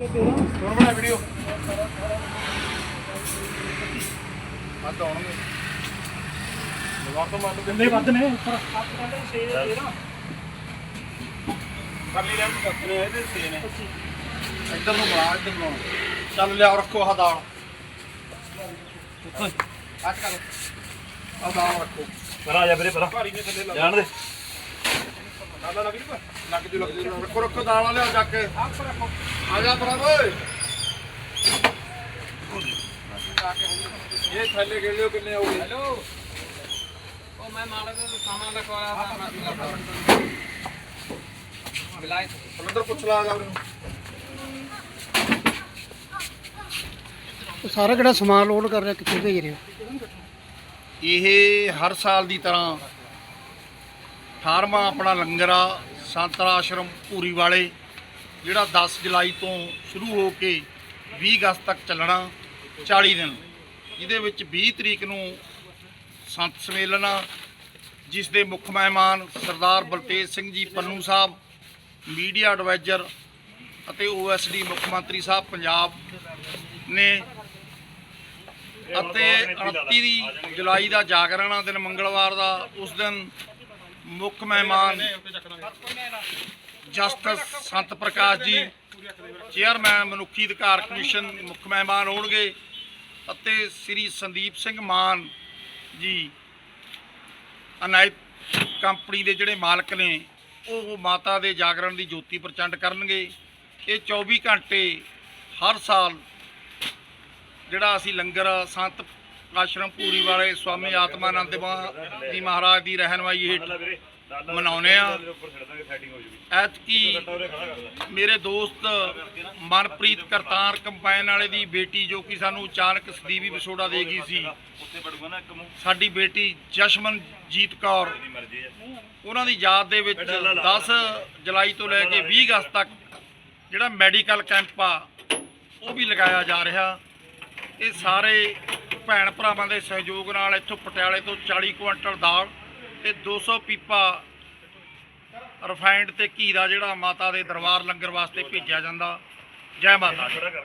ਹੋਰ ਬਣਾ ਵੀਡੀਓ ਮੱਤ ਆਉਣਗੇ ਲਵਾ ਤੋਂ ਮੰਨ ਗੰਦੇ ਵੱਧ ਨੇ? ਪਰ ਕਰਲੀ ਰਹਿਣ ਦੱਸਨੇ ਇਹਦੇ ਸੇ ਨੇ ਇੱਧਰ ਨੂੰ ਬਣਾ ਇੱਧਰ ਨੂੰ ਚੱਲ ਲਿਆਓ ਰੱਖੋ ਆਹ ਦਾਲ। ਕਰ ਆਹ ਦਾਲ ਰੱਖੋ। ਪਰ ਆ ਜਾ ਵੀਰੇ ਪਰ। ਜਾਣ ਦੇ। ਦਾਲ ਲੱਗ ਜੂ ਲੱਗ ਜੂ ਲੱਗ ਜੂ। ਰੱਖੋ ਰੱਖੋ ਦਾਲ ਲਿਆਓ ਜਾ ਕੇ। ਰੱਖੋ। ਆ ਜਾ ਭਰਾ ਓਏ। ਇਹ ਥੱਲੇ ਗਿਰ ਲਿਓ ਕਿੰਨੇ ਹੋਗੇ ਹੈਲੋ। ਉਹ ਮੈਂ ਮਾੜਾ ਜਿਹਾ ਸਾਮਾਨ ਰਖਵਾਇਆ ਤਾਂ ਬਿਲਾਈ ਅੰਦਰ ਪੁੱਛ ਲਾ ਜਾ ਉਹਨੂੰ ਉਹ ਸਾਰਾ ਜਿਹੜਾ ਸਮਾਨ ਲੋਡ ਕਰ ਰਿਹਾ ਕਿੱਥੇ ਭੇਜ ਰਹੇ ਇਹ ਹਰ ਸਾਲ ਦੀ ਤਰ੍ਹਾਂ 18ਵਾਂ ਆਪਣਾ ਲੰਗਰ ਆ ਸੰਤਰਾ ਆਸ਼ਰਮ ਪੂਰੀ ਵਾਲੇ ਜਿਹੜਾ 10 ਜੁਲਾਈ ਤੋਂ ਸ਼ੁਰੂ ਹੋ ਕੇ 20 ਅਗਸਤ ਤੱਕ ਚੱਲਣਾ 40 ਦਿਨ। ਜਿਹਦੇ ਵਿੱਚ 20 ਤਰੀਕ ਨੂੰ ਸੰਤ ਸੰਮੇਲਨ ਆ ਜਿਸ ਦੇ ਮੁੱਖ ਮਹਿਮਾਨ ਸਰਦਾਰ ਬਲਤੇਜ ਸਿੰਘ ਜੀ ਪੰਨੂ ਸਾਹਿਬ ਮੀਡੀਆ ਐਡਵਾਈਜ਼ਰ ਅਤੇ ਓਐਸਡੀ ਮੁੱਖ ਮੰਤਰੀ ਸਾਹਿਬ ਪੰਜਾਬ ਨੇ ਅਤੇ 29 ਦੀ ਜੁਲਾਈ ਦਾ ਜਾਗਰਣ ਦਿਨ ਮੰਗਲਵਾਰ ਦਾ ਉਸ ਦਿਨ ਮੁੱਖ ਮਹਿਮਾਨ ਜਸਟਿਸ ਸੰਤ ਪ੍ਰਕਾਸ਼ ਜੀ, ਚੇਅਰਮੈਨ, ਮਨੁੱਖੀ ਅਧਿਕਾਰ ਕਮਿਸ਼ਨ ਮੁੱਖ ਮਹਿਮਾਨ ਹੋਣਗੇ ਅਤੇ ਸ੍ਰੀ ਸੰਦੀਪ ਸਿੰਘ ਮਾਨ ਜੀ, ਅਨਾਇਤ ਕੰਪਨੀ ਦੇ ਜਿਹੜੇ ਮਾਲਕ ਨੇ, ਉਹ ਮਾਤਾ ਦੇ ਜਾਗਰਣ ਦੀ ਜੋਤੀ ਪ੍ਰਚੰਡ ਕਰਨਗੇ। ਇਹ 24 ਘੰਟੇ ਹਰ ਸਾਲ ਜਿਹੜਾ ਅਸੀਂ ਲੰਗਰ ਸੰਤ ਆਸ਼ਰਮ ਪੂਰੀ ਵਾਲੇ ਸਵਾਮੀ ਆਤਮਾਨੰਦ ਮਾ- ਜੀ ਮਹਾਰਾਜ ਦੀ ਰਹਿਨਮਾਈ ਹੇਠ ਵੀਰੇ ਮਨਾਉਂਦੇ ਆ ਐਤਕੀ ਮੇਰੇ ਦੋਸਤ ਮਨਪ੍ਰੀਤ ਕਰਤਾਰ ਕੰਪਾਈਨ ਵਾਲੇ ਦੀ ਬੇਟੀ ਜੋ ਕਿ ਸਾਨੂੰ ਅਚਾਨਕ ਸਦੀਵੀ ਵਿਛੋੜਾ ਦੇ ਗਈ ਸੀ। ਸਾਡੀ ਬੇਟੀ ਜਸ਼ਮਨਜੀਤ ਕੌਰ, ਉਹਨਾਂ ਦੀ ਯਾਦ ਦੇ ਵਿੱਚ 10 ਜੁਲਾਈ ਤੋਂ ਲੈ ਕੇ 20 ਅਗਸਤ ਤੱਕ ਜਿਹੜਾ ਮੈਡੀਕਲ ਕੈਂਪ ਆ, ਉਹ ਵੀ ਲਗਾਇਆ ਜਾ ਰਿਹਾ। ਇਹ ਸਾਰੇ ਭੈਣ ਭਰਾਵਾਂ ਦੇ ਸਹਿਯੋਗ ਨਾਲ ਇੱਥੋਂ ਪਟਿਆਲੇ ਤੋਂ 40 ਕੁਇੰਟਲ ਦਾਲ ਤੇ 200 ਪੀਪਾ ਰਿਫਾਈਨਡ ਤੇ ਘੀ ਦਾ ਜਿਹੜਾ ਮਾਤਾ ਦੇ ਦਰਬਾਰ ਲੰਗਰ ਵਾਸਤੇ ਭੇਜਿਆ ਜਾਂਦਾ। ਜੈ ਮਾਤਾ ਦੀ।